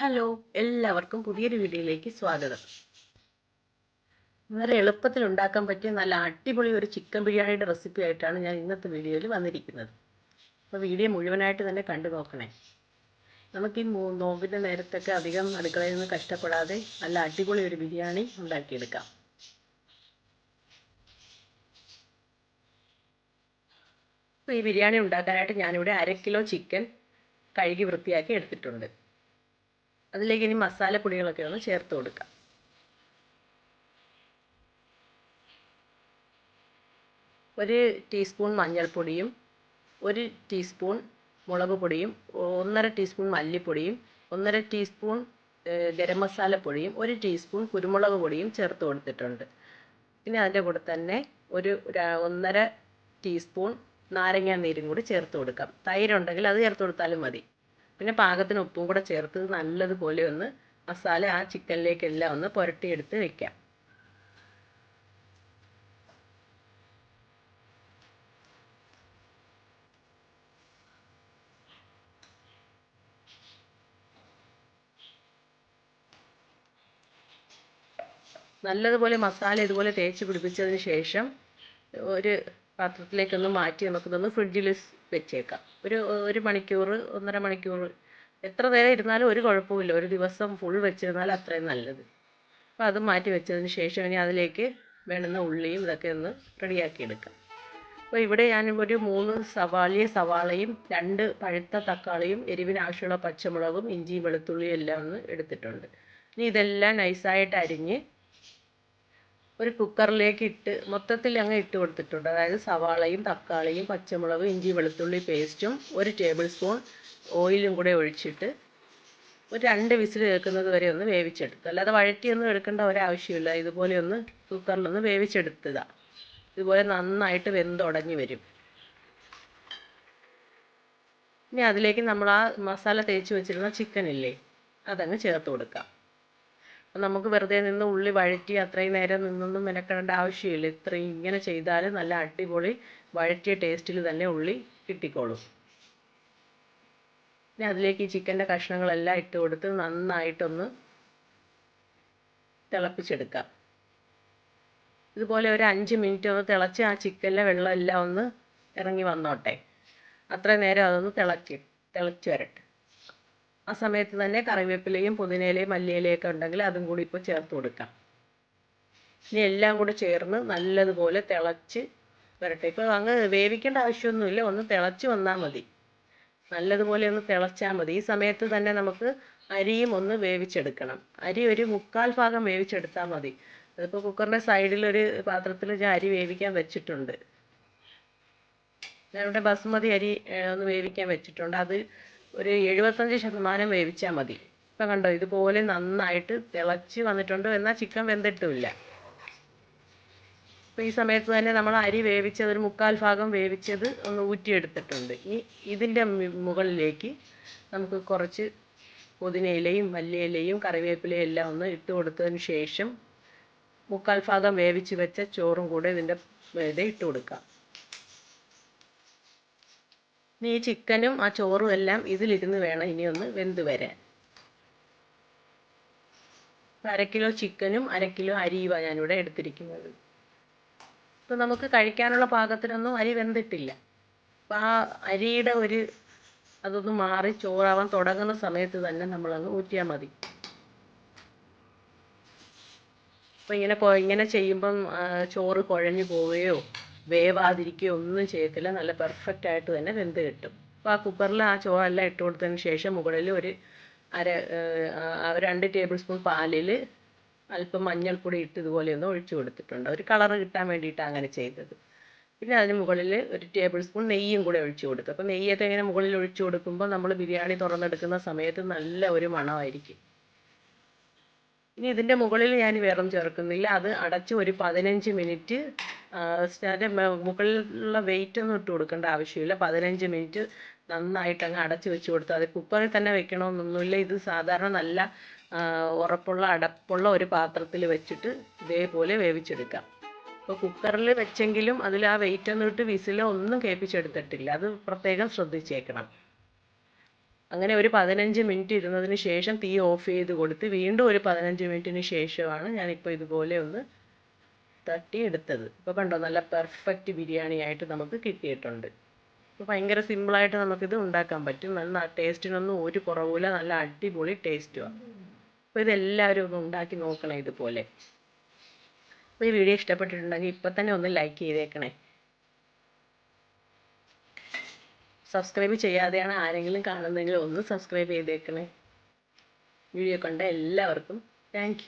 Hello എല്ലാവർക്കും പുതിയൊരു വീഡിയോയിലേക്ക് സ്വാഗതം. വളരെ എളുപ്പത്തിൽ ഉണ്ടാക്കാൻ പറ്റിയ നല്ല അടിപൊളി ഒരു ചിക്കൻ ബിരിയാണിയുടെ റെസിപ്പി ആയിട്ടാണ് ഞാൻ ഇന്നത്തെ വീഡിയോയിൽ വന്നിരിക്കുന്നത്. അപ്പോൾ വീഡിയോ മുഴുവനായിട്ട് തന്നെ കണ്ടു നോക്കണേ. നമുക്ക് ഈ നോമ്പിന്റെ നേരത്തൊക്കെ അധികം അടുക്കളയിൽ നിന്ന് കഷ്ടപ്പെടാതെ നല്ല അടിപൊളി ഒരു ബിരിയാണി ഉണ്ടാക്കിയെടുക്കാം. അപ്പോൾ ഈ ബിരിയാണി ഉണ്ടാക്കാനായിട്ട് ഞാനിവിടെ അര കിലോ ചിക്കൻ കഴുകി വൃത്തിയാക്കി എടുത്തിട്ടുണ്ട്. അതിലേക്ക് ഇനി മസാലപ്പൊടികളൊക്കെ ഒന്ന് ചേർത്ത് കൊടുക്കാം. ഒരു ടീസ്പൂൺ മഞ്ഞൾപ്പൊടിയും ഒരു ടീസ്പൂൺ മുളക് പൊടിയും ഒന്നര ടീസ്പൂൺ മല്ലിപ്പൊടിയും ഒന്നര ടീസ്പൂൺ ഗരം മസാല പൊടിയും ഒരു ടീസ്പൂൺ കുരുമുളക് പൊടിയും ചേർത്ത് കൊടുത്തിട്ടുണ്ട്. പിന്നെ അതിന്റെ കൂടെ തന്നെ ഒരു ഒന്നര ടീസ്പൂൺ നാരങ്ങാ നീരും കൂടി ചേർത്ത് കൊടുക്കാം. തൈരുണ്ടെങ്കിൽ അത് ചേർത്ത് കൊടുത്താലും മതി. പിന്നെ പാകത്തിന് ഉപ്പും കൂടെ ചേർത്ത് നല്ലതുപോലെ ഒന്ന് മസാല ആ ചിക്കനിലേക്കെല്ലാം ഒന്ന് പുരട്ടിയെടുത്ത് വെക്കാം. നല്ലതുപോലെ മസാല ഇതുപോലെ തേച്ച് പിടിപ്പിച്ചതിന് ശേഷം ഒരു പാത്രത്തിലേക്കൊന്ന് മാറ്റി നമുക്കിതൊന്ന് ഫ്രിഡ്ജിൽ വെച്ചേക്കാം. ഒരു ഒരു മണിക്കൂർ ഒന്നര മണിക്കൂർ എത്ര നേരം ഇരുന്നാലും ഒരു കുഴപ്പമില്ല ഒരു ദിവസം ഫുൾ വെച്ചിരുന്നാൽ അത്രയും നല്ലത്. അപ്പോൾ അത് മാറ്റി വെച്ചതിന് ശേഷം ഇനി അതിലേക്ക് വേണ്ടുന്ന ഉള്ളിയും ഇതൊക്കെ ഒന്ന് റെഡിയാക്കി എടുക്കാം. അപ്പോൾ ഇവിടെ ഞാൻ ഒരു മൂന്ന് സവാളിയ സവാളയും രണ്ട് പഴുത്ത തക്കാളിയും എരിവിന് ആവശ്യമുള്ള പച്ചമുളകും ഇഞ്ചിയും വെളുത്തുള്ളിയും എല്ലാം ഒന്ന് എടുത്തിട്ടുണ്ട്. ഇനി ഇതെല്ലാം നൈസായിട്ട് അരിഞ്ഞ് ഒരു കുക്കറിലേക്ക് ഇട്ട് മൊത്തത്തിൽ അങ്ങ് ഇട്ട് കൊടുത്തിട്ടുണ്ട്. അതായത് സവാളയും തക്കാളിയും പച്ചമുളകും ഇഞ്ചി വെളുത്തുള്ളി പേസ്റ്റും ഒരു ടേബിൾ സ്പൂൺ ഓയിലും കൂടെ ഒഴിച്ചിട്ട് ഒരു രണ്ട് വിസിൽ കേൾക്കുന്നത് വരെ ഒന്ന് വേവിച്ചെടുക്കുക. അല്ലാതെ വഴറ്റിയൊന്നും എടുക്കേണ്ട ഒരാവശ്യമില്ല. ഇതുപോലെ ഒന്ന് കുക്കറിലൊന്ന് വേവിച്ചെടുത്തതാ. ഇതുപോലെ നന്നായിട്ട് വെന്തുടഞ്ഞു വരും. ഇനി അതിലേക്ക് നമ്മൾ ആ മസാല തേച്ച് വെച്ചിരുന്ന ചിക്കൻ ഇല്ലേ അതങ്ങ് ചേർത്ത് കൊടുക്കാം. നമുക്ക് വെറുതെ നിന്ന് ഉള്ളി വഴറ്റി അത്രയും നേരം നിന്നൊന്നും മെനക്കെടേണ്ട ആവശ്യമില്ല. ഇത്രയും ഇങ്ങനെ ചെയ്താൽ നല്ല അടിപൊളി വഴറ്റിയ ടേസ്റ്റിൽ തന്നെ ഉള്ളി കിട്ടിക്കോളും. ഇനി അതിലേക്ക് ഈ ചിക്കന്റെ കഷ്ണങ്ങളെല്ലാം ഇട്ട് കൊടുത്ത് നന്നായിട്ടൊന്ന് തിളപ്പിച്ചെടുക്കാം. ഇതുപോലെ ഒരു അഞ്ച് മിനിറ്റ് ഒന്ന് തിളച്ച് ആ ചിക്കനിലെ വെള്ളം എല്ലാം ഒന്ന് ഇറങ്ങി വന്നോട്ടെ. അത്രയും നേരം അതൊന്ന് തിളക്കി തിളച്ച് വരട്ടെ. ആ സമയത്ത് തന്നെ കറിവേപ്പിലയും പുതിനയിലയും മല്ലിയിലയൊക്കെ ഉണ്ടെങ്കിൽ അതും കൂടി ഇപ്പോൾ ചേർത്ത് കൊടുക്കാം. ഇനി എല്ലാം കൂടെ ചേർന്ന് നല്ലതുപോലെ തിളച്ച് വരട്ടെ. ഇപ്പോൾ അങ്ങ് വേവിക്കേണ്ട ആവശ്യമൊന്നുമില്ല. ഒന്ന് തിളച്ച് വന്നാൽ മതി. നല്ലതുപോലെ ഒന്ന് തിളച്ചാൽ മതി. ഈ സമയത്ത് തന്നെ നമുക്ക് അരിയും ഒന്ന് വേവിച്ചെടുക്കണം. അരി ഒരു മുക്കാൽ ഭാഗം വേവിച്ചെടുത്താൽ മതി. അതിപ്പോൾ കുക്കറിന്റെ സൈഡിൽ ഒരു പാത്രത്തിൽ ഞാൻ അരി വേവിക്കാൻ വെച്ചിട്ടുണ്ട്. ഞാനിവിടെ ബസുമതി അരി ഒന്ന് വേവിക്കാൻ വെച്ചിട്ടുണ്ട്. അത് ഒരു എഴുപത്തഞ്ച് ശതമാനം വേവിച്ചാൽ മതി. ഇപ്പം കണ്ടോ ഇതുപോലെ നന്നായിട്ട് തിളച്ച് വന്നിട്ടുണ്ട് എന്നാൽ ചിക്കൻ വെന്തിട്ടുമില്ല. അപ്പോൾ ഈ സമയത്ത് തന്നെ നമ്മൾ അരി വേവിച്ചത് ഒരു മുക്കാൽ ഭാഗം വേവിച്ചത് ഒന്ന് ഊറ്റിയെടുത്തിട്ടുണ്ട്. ഈ ഇതിന്റെ മുകളിലേക്ക് നമുക്ക് കുറച്ച് പുതിനയിലയും മല്ലിയിലയും കറിവേപ്പിലയും എല്ലാം ഒന്ന് ഇട്ട് കൊടുത്തതിന് ശേഷം മുക്കാൽ ഭാഗം വേവിച്ച് വെച്ച ചോറും കൂടെ ഇതിന്റെ ഇത് ഇട്ട് കൊടുക്കാം. ഇനി ഈ ചിക്കനും ആ ചോറും എല്ലാം ഇതിലിരുന്ന് വേണം ഇനി ഒന്ന് വെന്ത് വരാൻ. അര കിലോ ചിക്കനും അര കിലോ അരിയുമാണ് ഞാനിവിടെ എടുത്തിരിക്കുന്നത്. ഇപ്പം നമുക്ക് കഴിക്കാനുള്ള പാകത്തിനൊന്നും അരി വെന്തിട്ടില്ല. അപ്പം ആ അരിയുടെ ഒരു അതൊന്ന് മാറി ചോറാവാൻ തുടങ്ങുന്ന സമയത്ത് തന്നെ നമ്മളങ്ങ് ഊറ്റിയാൽ മതി. അപ്പം ഇങ്ങനെ ഇങ്ങനെ ചെയ്യുമ്പം ചോറ് കുഴഞ്ഞു പോവുകയോ വേവാതിരിക്കുകയോ ഒന്നും ചെയ്യത്തില്ല. നല്ല പെർഫെക്റ്റ് ആയിട്ട് തന്നെ വെന്ത് കിട്ടും. അപ്പോൾ ആ കുക്കറിൽ ആ ചോറെല്ലാം ഇട്ട് കൊടുത്തതിന് ശേഷം മുകളിൽ ഒരു അര രണ്ട് ടേബിൾ സ്പൂൺ പാലിൽ അല്പം മഞ്ഞൾപ്പൊടി ഇട്ട് ഇതുപോലെ ഒന്ന് ഒഴിച്ചു കൊടുത്തിട്ടുണ്ട്. ഒരു കളർ കിട്ടാൻ വേണ്ടിയിട്ടാണ് അങ്ങനെ ചെയ്തത്. പിന്നെ അതിന് മുകളിൽ ഒരു ടേബിൾ സ്പൂൺ നെയ്യും കൂടെ ഒഴിച്ചു കൊടുക്കും അപ്പോൾ നെയ്യൊക്കെ ഇങ്ങനെ മുകളിൽ ഒഴിച്ചു കൊടുക്കുമ്പോൾ നമ്മൾ ബിരിയാണി തുറന്നെടുക്കുന്ന സമയത്ത് നല്ല ഒരു മണമായിരിക്കും. ഇനി ഇതിന്റെ മുകളിൽ ഞാൻ വെറും ചേർക്കുന്നില്ല. അത് അടച്ച് ഒരു പതിനഞ്ച് മിനിറ്റ് അതിന്റെ മുകളിലുള്ള വെയിറ്റ് ഒന്നും ഇട്ട് കൊടുക്കേണ്ട ആവശ്യമില്ല. പതിനഞ്ച് മിനിറ്റ് നന്നായിട്ട് അങ്ങ് അടച്ച് വെച്ച് കൊടുത്താൽ അത് കുക്കറിൽ തന്നെ വെക്കണമെന്നൊന്നുമില്ല. ഇത് സാധാരണ നല്ല ഉറപ്പുള്ള അടപ്പുള്ള ഒരു പാത്രത്തിൽ വെച്ചിട്ട് ഇതേപോലെ വേവിച്ചെടുക്കാം. ഇപ്പോൾ കുക്കറിൽ വെച്ചെങ്കിലും അതിൽ ആ വെയിറ്റ് ഒന്നും ഇട്ട് വിസിലോ ഒന്നും കേൾപ്പിച്ചെടുത്തിട്ടില്ല. അത് പ്രത്യേകം ശ്രദ്ധിച്ചേക്കണം. അങ്ങനെ ഒരു പതിനഞ്ച് മിനിറ്റ് ഇരുന്നതിന് ശേഷം തീ ഓഫ് ചെയ്ത് കൊടുത്ത് വീണ്ടും ഒരു പതിനഞ്ച് മിനിറ്റിന് ശേഷമാണ് ഞാനിപ്പോൾ ഇതുപോലെ ഒന്ന് തട്ടി എടുത്തത്. ഇപ്പോൾ കണ്ടോ നല്ല പെർഫെക്റ്റ് ബിരിയാണി ആയിട്ട് നമുക്ക് കിട്ടിയിട്ടുണ്ട്. അപ്പോൾ ഭയങ്കര സിമ്പിളായിട്ട് നമുക്കിത് ഉണ്ടാക്കാൻ പറ്റും. നല്ല ടേസ്റ്റിനൊന്നും ഒരു കുറവില്ല നല്ല അടിപൊളി ടേസ്റ്റുമാണ് അപ്പോൾ ഇതെല്ലാവരും ഒന്ന് ഉണ്ടാക്കി നോക്കണേ ഇതുപോലെ. അപ്പോൾ ഈ വീഡിയോ ഇഷ്ടപ്പെട്ടിട്ടുണ്ടെങ്കിൽ ഇപ്പം തന്നെ ഒന്ന് ലൈക്ക് ചെയ്തേക്കണേ. സബ്സ്ക്രൈബ് ചെയ്യാതെയാണ് ആരെങ്കിലും കാണുന്നതെങ്കിൽ ഒന്ന് സബ്സ്ക്രൈബ് ചെയ്തേക്കണേ. വീഡിയോ കണ്ട എല്ലാവർക്കും താങ്ക്